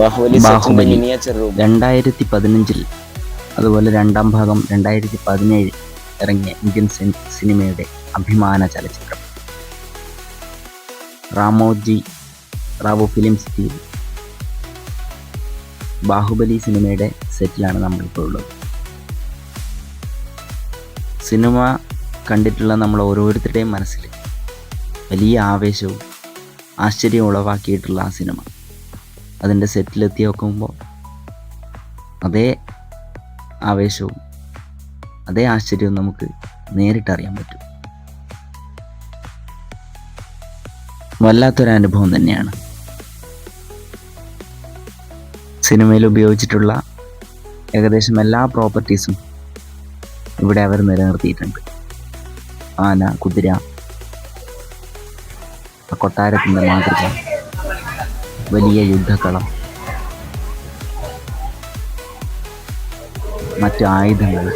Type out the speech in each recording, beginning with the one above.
ബാഹുബലി രണ്ടായിരത്തി പതിനഞ്ചിൽ അതുപോലെ രണ്ടാം ഭാഗം രണ്ടായിരത്തി പതിനേഴ് ഇറങ്ങിയ ഇന്ത്യൻ സിനിമയുടെ അഭിമാന ചലച്ചിത്രം. റാമോജി റാവു ഫിലിം സിറ്റി ബാഹുബലി സിനിമയുടെ സെറ്റിലാണ് നമ്മളിപ്പോൾ ഉള്ളത്. സിനിമ കണ്ടിട്ടുള്ള നമ്മൾ ഓരോരുത്തരുടെയും മനസ്സിൽ വലിയ ആവേശവും ആശ്ചര്യം ഉളവാക്കിയിട്ടുള്ള ആ സിനിമ. അതിന്റെ സെറ്റിലെത്തി നോക്കുമ്പോൾ അതേ ആവേശവും അതേ ആശ്ചര്യവും നമുക്ക് നേരിട്ടറിയാൻ പറ്റും. വല്ലാത്തൊരു അനുഭവം തന്നെയാണ്. സിനിമയിൽ ഉപയോഗിച്ചിട്ടുള്ള ഏകദേശം എല്ലാ പ്രോപ്പർട്ടീസും ഇവിടെ അവർ നിലനിർത്തിയിട്ടുണ്ട്. ആന കുതിര കൊട്ടാരത്തിന്റെ മാതൃക. വലിയ യുദ്ധക്കളം. മറ്റു ആയുധങ്ങൾ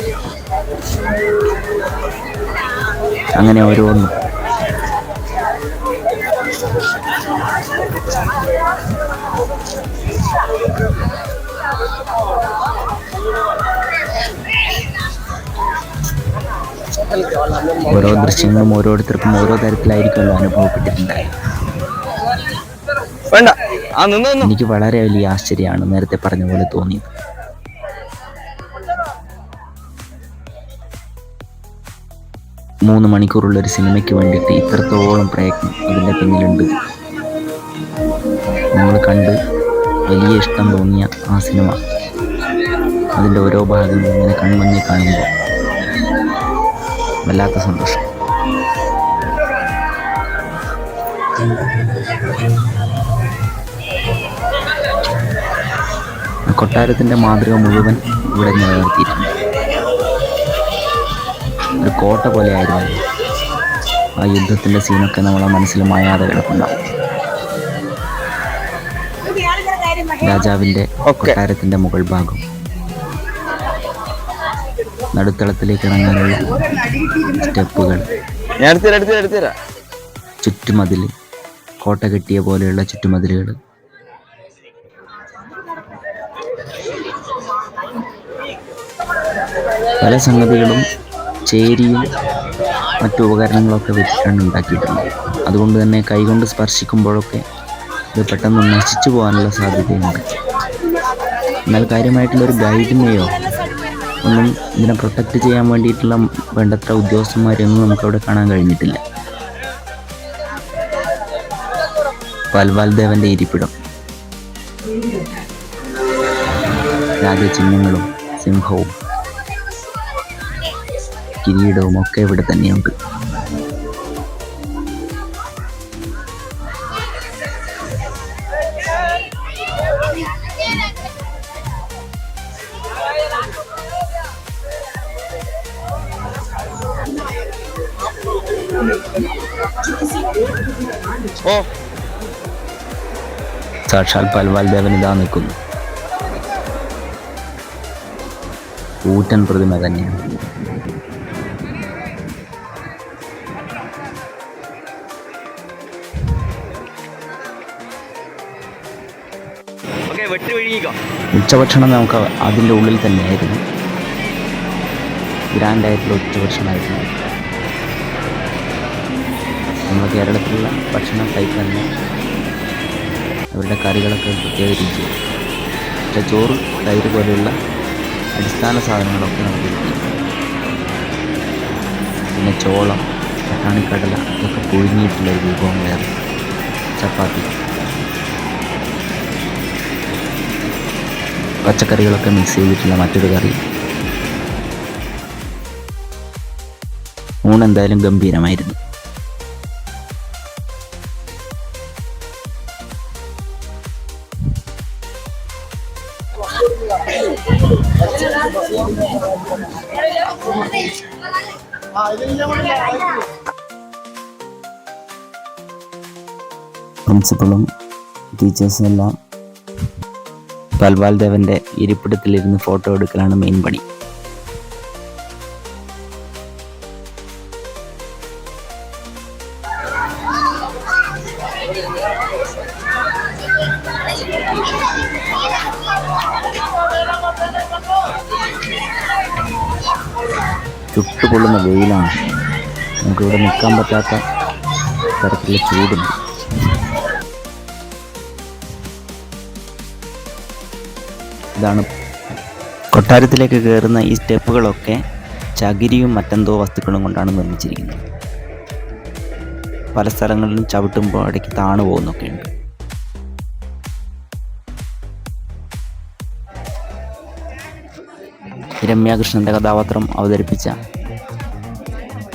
അങ്ങനെ ഓരോന്നും. ഓരോ ദൃശ്യങ്ങളും ഓരോരുത്തർക്കും ഓരോ തരത്തിലായിരിക്കുമല്ലോ അനുഭവപ്പെട്ടിട്ടുണ്ടായി എനിക്ക് വളരെ വലിയ ആശ്ചര്യമാണ് നേരത്തെ പറഞ്ഞ പോലെ തോന്നിയത്. മൂന്ന് മണിക്കൂറുള്ള ഒരു സിനിമയ്ക്ക് വേണ്ടിയിട്ട് ഇത്രത്തോളം പ്രയത്നം അതിന്റെ പിന്നിലുണ്ട്. നമ്മൾ കണ്ട് വലിയ ഇഷ്ടം തോന്നിയ ആ സിനിമ അതിന്റെ ഓരോ ഭാഗങ്ങളും ഇങ്ങനെ കൺമഞ്ഞി കാണുമ്പോൾ വല്ലാത്ത സന്തോഷം. ആ കൊട്ടാരത്തിന്റെ മാതൃക മുഴുവൻ ഇവിടെ നിലനിർത്തിയിട്ടുണ്ട്. ഒരു കോട്ട പോലെയായിരുന്നു ആ യുദ്ധത്തിന്റെ സീനൊക്കെ നമ്മളെ മനസ്സിൽ മായാതെ കിടപ്പുണ്ടാവും രാജാവിന്റെ. കൊട്ടാരത്തിന്റെ മുകൾ ഭാഗം. നടുത്തളത്തിലേക്ക് ഇറങ്ങാനുള്ള സ്റ്റെപ്പുകൾ. ചുറ്റുമതിൽ കോട്ട കെട്ടിയ പോലെയുള്ള ചുറ്റുമതിലുകൾ. പല സംഗതികളും ചേരിയും മറ്റു ഉപകരണങ്ങളൊക്കെ വെച്ചിട്ടാണ് ഉണ്ടാക്കിയിട്ടുള്ളത്. അതുകൊണ്ട് തന്നെ കൈകൊണ്ട് സ്പർശിക്കുമ്പോഴൊക്കെ ഇത് പെട്ടെന്ന് നശിച്ചു പോകാനുള്ള സാധ്യതയുണ്ട്. എന്നാൽ കാര്യമായിട്ടുള്ള ഒരു ഗൈഡിനെയോ ഒന്നും ഇതിനെ പ്രൊട്ടക്റ്റ് ചെയ്യാൻ വേണ്ടിയിട്ടുള്ള വേണ്ടത്ര ഉദ്യോഗസ്ഥന്മാരെയൊന്നും നമുക്കവിടെ കാണാൻ കഴിഞ്ഞിട്ടില്ല. പാൽവാൽദേവന്റെ ഇരിപ്പിടം. രാജചിഹ്നങ്ങളും സിംഹവും. കിരീടവും ഒക്കെ ഇവിടെ തന്നെയുണ്ട്. ഓ. സാക്ഷാൽ പൽവാൽ ദേവൻ ഇതാ നിൽക്കുന്നു. ഊറ്റൻ പ്രതിമ തന്നെയാണ്. ഉച്ചഭക്ഷണം നമുക്ക് അതിന്റെ ഉള്ളിൽ തന്നെയായിരുന്നു. ഗ്രാൻഡായിട്ടുള്ള ഉച്ചഭക്ഷണമായിരുന്നു. നമ്മുടെ കേരളത്തിലുള്ള ഭക്ഷണം ടൈപ്പ് തന്നെ. അവരുടെ കറികളൊക്കെ പ്രത്യേക രുചി പക്ഷെ ചോറ് തൈര് പോലെയുള്ള അടിസ്ഥാന സാധനങ്ങളൊക്കെ നമുക്ക് പിന്നെ ചോളം പട്ടാണിക്കടല ഇതൊക്കെ പുഴുങ്ങിയിട്ടുള്ള ഒരു വിഭവം വേറെ ചപ്പാത്തി. പച്ചക്കറികളൊക്കെ മിക്സ് ചെയ്തിട്ടുള്ള മറ്റൊരു കറി. ഊണെന്തായാലും ഗംഭീരമായിരുന്നു. പ്രിൻസിപ്പളും ടീച്ചേഴ്സും എല്ലാം പൽവാൽ ദേവന്റെ ഇരിപ്പിടത്തിലിരുന്ന് ഫോട്ടോ എടുക്കലാണ് മെയിൻ പണി. ചുട്ടുപൊള്ളുന്ന വെയിലാണ്. നമുക്കിവിടെ നിൽക്കാൻ പറ്റാത്ത തരത്തിലുള്ള ചൂടുണ്ട്. ഇതാണ്. കൊട്ടാരത്തിലേക്ക് കയറുന്ന ഈ സ്റ്റെപ്പുകളൊക്കെ ചകിരിയും മറ്റെന്തോ വസ്തുക്കളും കൊണ്ടാണ് നിർമ്മിച്ചിരിക്കുന്നത്. പല സ്ഥലങ്ങളിലും ചവിട്ടുമ്പോൾ ഇടയ്ക്ക് താണു പോകുന്നൊക്കെയുണ്ട്. രമ്യാകൃഷ്ണന്റെ കഥാപാത്രം അവതരിപ്പിച്ച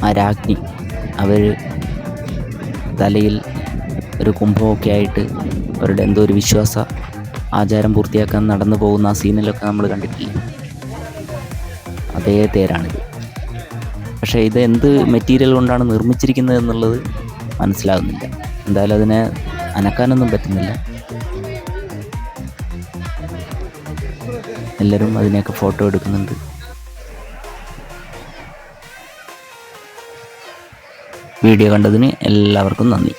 ആ രാജ്ഞി അവർ തലയിൽ ഒരു കുംഭമൊക്കെ ആയിട്ട് അവരുടെ എന്തോ ഒരു വിശ്വാസ ആചാരം പൂർത്തിയാക്കാൻ നടന്നു പോകുന്ന ആ സീനിലൊക്കെ നമ്മൾ കണ്ടിട്ടില്ലേ? അതേ തേരാണിത്. പക്ഷേ ഇത് എന്ത് മെറ്റീരിയൽ കൊണ്ടാണ് നിർമ്മിച്ചിരിക്കുന്നത് എന്നുള്ളത് മനസ്സിലാകുന്നില്ല. എന്തായാലും അതിനെ അനക്കാനൊന്നും പറ്റുന്നില്ല. എല്ലാവരും അതിനെയൊക്കെ ഫോട്ടോ എടുക്കുന്നുണ്ട്. വീഡിയോ കണ്ടതിന് എല്ലാവർക്കും നന്ദി.